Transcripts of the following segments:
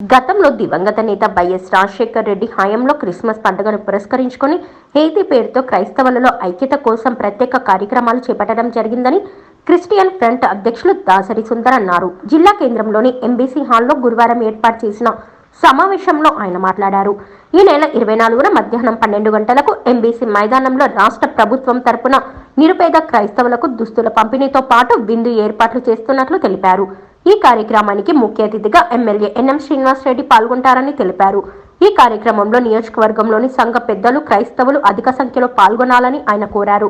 గతంలో దివంగత నేత వైఎస్ రాజశేఖర్ రెడ్డి హయాంలో క్రిస్మస్ పండుగను పురస్కరించుకొని హేతి పేరుతో క్రైస్తవులలో ఐక్యత కోసం ప్రత్యేక కార్యక్రమాలు చేపట్టడం జరిగిందని క్రిస్టియన్ ఫ్రంట్ అధ్యక్షులు దాసరి సుందర్ అన్నారు. జిల్లా కేంద్రంలోని ఎంబీసీ హాల్లో గురువారం ఏర్పాటు చేసిన సమావేశంలో ఆయన మాట్లాడారు. ఈ నెల ఇరవై నాలుగున మధ్యాహ్నం పన్నెండు గంటలకు ఎంబీసీ మైదానంలో రాష్ట్ర ప్రభుత్వం తరపున నిరుపేద క్రైస్తవులకు దుస్తుల పంపిణీతో పాటు విందు ఏర్పాట్లు చేస్తున్నట్లు తెలిపారు. ఈ కార్యక్రమానికి ముఖ్య అతిథిగా ఎమ్మెల్యే ఎన్ఎం శ్రీనివాసరెడ్డి పాల్గొంటారని తెలిపారు. ఈ కార్యక్రమంలో నియోజకవర్గంలోని సంఘ పెద్దలు క్రైస్తవులు అధిక సంఖ్యలో పాల్గొనాలని ఆయన కోరారు.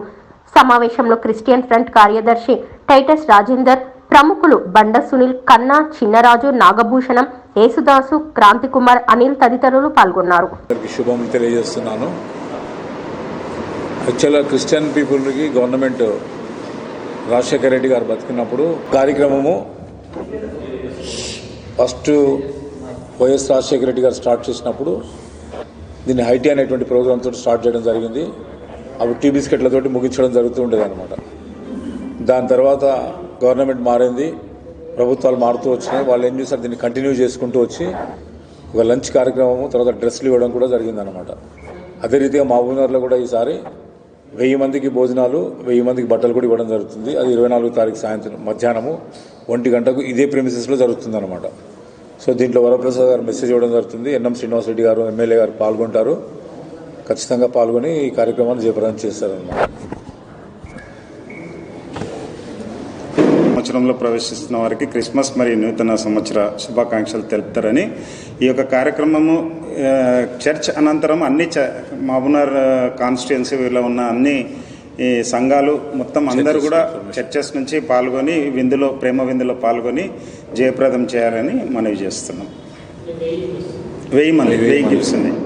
సమావేశంలో క్రిస్టియన్ ఫ్రంట్ కార్యదర్శి టైటస్ రాజేందర్ ప్రముఖులు బండ సునీల్ కన్నా చిన్నరాజు నాగభూషణం యేసుదాసు క్రాంతి కుమార్ అనిల్ తదితరులు పాల్గొన్నారు. శుభం తెలియజేస్తున్నాను. యాక్చువల్గా క్రిస్టియన్ పీపుల్కి గవర్నమెంట్ రాజశేఖర రెడ్డి గారు బతికినప్పుడు కార్యక్రమము ఫస్ట్ వైఎస్ రాజశేఖర రెడ్డి గారు స్టార్ట్ చేసినప్పుడు దీన్ని హైటీ అనేటువంటి ప్రోగ్రామ్తో స్టార్ట్ చేయడం జరిగింది. అప్పుడు టీ బిస్కెట్లతోటి ముగించడం జరుగుతూ ఉండేది అనమాట దాని తర్వాత గవర్నమెంట్ మారింది. ప్రభుత్వాలు మారుతూ వచ్చినాయి. వాళ్ళు ఏం చేశారు? దీన్ని కంటిన్యూ చేసుకుంటూ వచ్చి ఒక లంచ్ కార్యక్రమము తర్వాత డ్రెస్లు ఇవ్వడం కూడా జరిగిందనమాట అదే రీతిగా మహబూబ్నగర్లో కూడా ఈసారి వెయ్యి మందికి భోజనాలు వెయ్యి మందికి బట్టలు కూడా ఇవ్వడం జరుగుతుంది. అది ఇరవై నాలుగు తారీఖు సాయంత్రం మధ్యాహ్నము. ఒంటి గంటకు ఇదే ప్రెమిసెస్లో జరుగుతుంది అనమాట సో దీంట్లో వరప్రసాద్ గారు మెసేజ్ ఇవ్వడం జరుగుతుంది. ఎన్ఎం శ్రీనివాసరెడ్డి గారు ఎమ్మెల్యే గారు పాల్గొంటారు. ఖచ్చితంగా పాల్గొని ఈ కార్యక్రమాన్ని జయప్రదం చేస్తారన్నమాట. సంవత్సరంలో ప్రవేశిస్తున్న వారికి క్రిస్మస్ మరియు నూతన సంవత్సర శుభాకాంక్షలు తెలుపుతారని ఈ యొక్క కార్యక్రమము చర్చ్ అనంతరం అన్ని చ మహబూబ్నగర్ కాన్స్టిట్యున్సీలో ఉన్న అన్ని ఈ సంఘాలు మొత్తం అందరూ కూడా చర్చెస్ నుంచి పాల్గొని విందులో ప్రేమ విందులో పాల్గొని జయప్రదం చేయాలని మనవి చేస్తున్నాం. వెయ్యి మంది వెయ్యి గిఫ్ట్స్ ఉన్నాయి.